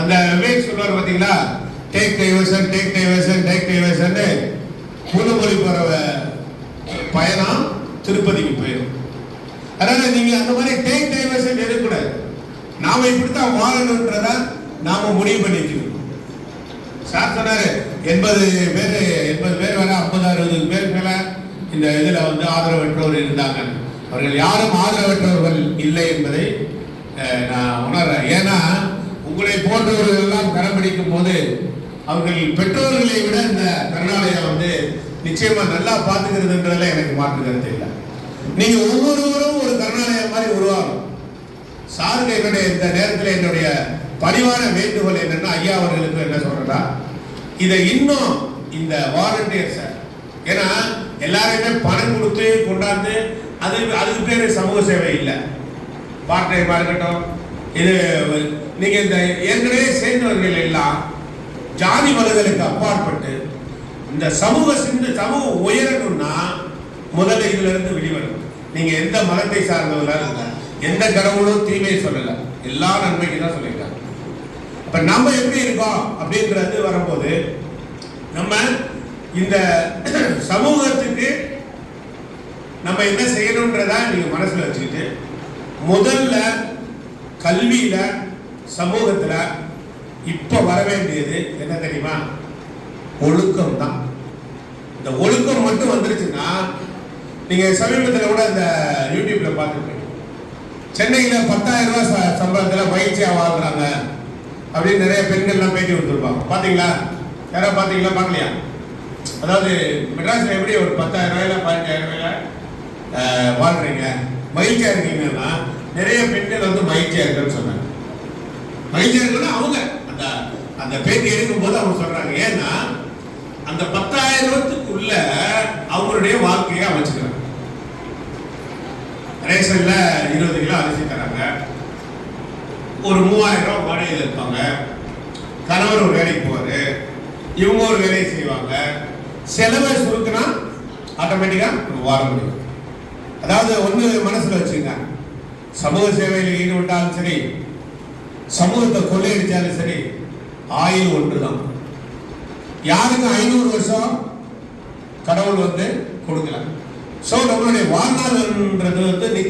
அந்த விவேக் சொல்வார் பார்த்தீங்களா? Take diversion take diversion take diversion பூலமொழி போகிற பயணம் திருப்பதிக்கு போயிடும். அதனால நீங்க அந்த மாதிரி டேக் டைவர்ஷன் எடுக்கக்கூடாது. நாம இப்படித்தான் வாழணுன்றத நாம முடிவு பண்ணிக்கணும் சார் சொன்னாரு எண்பது பேர் எண்பது பேர் வேற ஐம்பது அறுபது பேர் மேல இந்த இதுல வந்து ஆதரவற்றவர் இருந்தாங்க அவர்கள் யாரும் ஆதரவற்றவர்கள் இல்லை என்பதை நான் உணர்றேன். ஏன்னா உங்களை எல்லாம் பிடிக்கும் போது அவர்கள் பெற்றோர்களை விட இந்த கருணாலயம் வந்து நிச்சயமா நல்லா பார்த்துக்கிறதுன்றதுல எனக்கு மாற்று கருத்து இல்லை. நீங்க ஒவ்வொருவரும் ஒரு கருணாலயம் மாதிரி உருவாகும் சாருக்கு என்னுடைய இந்த நேரத்தில் என்னுடைய பணிவான வேண்டுகோள் என்னன்னா ஐயா அவர்களுக்கு என்ன சொல்றா இதை இன்னும் இந்த வாலண்டியர்ஸ் ஏன்னா எல்லாருமே பணம் கொடுத்து கொண்டாந்து அது அதுக்கு பேர் சமூக சேவை இல்லை. பார்ட் டைமாக இருக்கட்டும் இது நீங்க இந்த ஏற்கனவே சேர்ந்தவர்கள் எல்லாம் ஜாதி மதங்களுக்கு அப்பாற்பட்டு இந்த சமூக சிந்து சமூகம் உயரணும்னா முதல்ல இதுல இருந்து வெளிவரணும். நீங்க எந்த மதத்தை சார்ந்தவர்களாக இருந்தா எந்த கடவுளும் தீமையை சொல்லல. எல்லா நன்மைக்கு தான் சொல்லியிருக்காங்க. இப்போ நம்ம எப்படி இருக்கோம் அப்படின்றது வரும்போது நம்ம இந்த சமூகத்துக்கு நம்ம என்ன செய்யணுன்றதா நீங்க மனசுல வச்சுக்கிட்டு முதல்ல கல்வியில சமூகத்தில் இப்போ வர வேண்டியது என்ன தெரியுமா? ஒழுக்கம் தான் இந்த ஒழுக்கம் மட்டும் வந்துருச்சுன்னா நீங்கள் சமீபத்தில் கூட இந்த யூடியூப்பில் பார்த்துருப்பீங்க. சென்னையில் பத்தாயிரம் ரூபாய் ச- பயிற்சியாக பயிற்சியா வாழ்றாங்க அப்படின்னு நிறைய பெண்கள்லாம் பேட்டி கொடுத்துருப்பாங்க. பார்த்தீங்களா யாராவது பார்த்தீங்களா பார்க்கலையா? அதாவது மெட்ராஸில் எப்படி ஒரு பத்தாயிரம் ரூபாயில பதினஞ்சாயிரம் ரூபாயில அஹ், வாழ்றீங்க? இருக்கீங்கன்னா நிறைய பெண்கள் வந்து மகிழ்ச்சியாக இருக்குன்னு சொன்னாங்க. மகிழ்ச்சியா அவங்க. அந்த அந்த பேட்டி எடுக்கும் போது அவங்க சொல்றாங்க ஏன்னா அந்த பத்தாயிரத்துக்குள்ள அவங்களுடைய வாழ்க்கையை அமைச்சுக்கிறாங்க. ரேஷன்ல இருபது கிலோ அரிசி தராங்க. ஒரு மூவாயிரம் ரூபாய் வாடகையில் இருப்பாங்க. கணவர் ஒரு வேலைக்கு போவாரு. இவங்க ஒரு வேலையை செய்வாங்க. செலவை சுருக்கினா ஆட்டோமேட்டிக்காக வாழ முடியும். அதாவது ஒன்று மனசில் வச்சுங்க சமூக சேவையில் ஈடுபட்டாலும் சரி சமூகத்தை கொள்ளையடிச்சாலும் சரி ஆயுள் ஒன்றுதான். யாருக்கு ஐநூறு வருஷம் கடவுள் வந்து கொடுக்கல? ஸோ நம்மளுடைய வாழ்நாள்ன்றது வந்து நிச்சயம்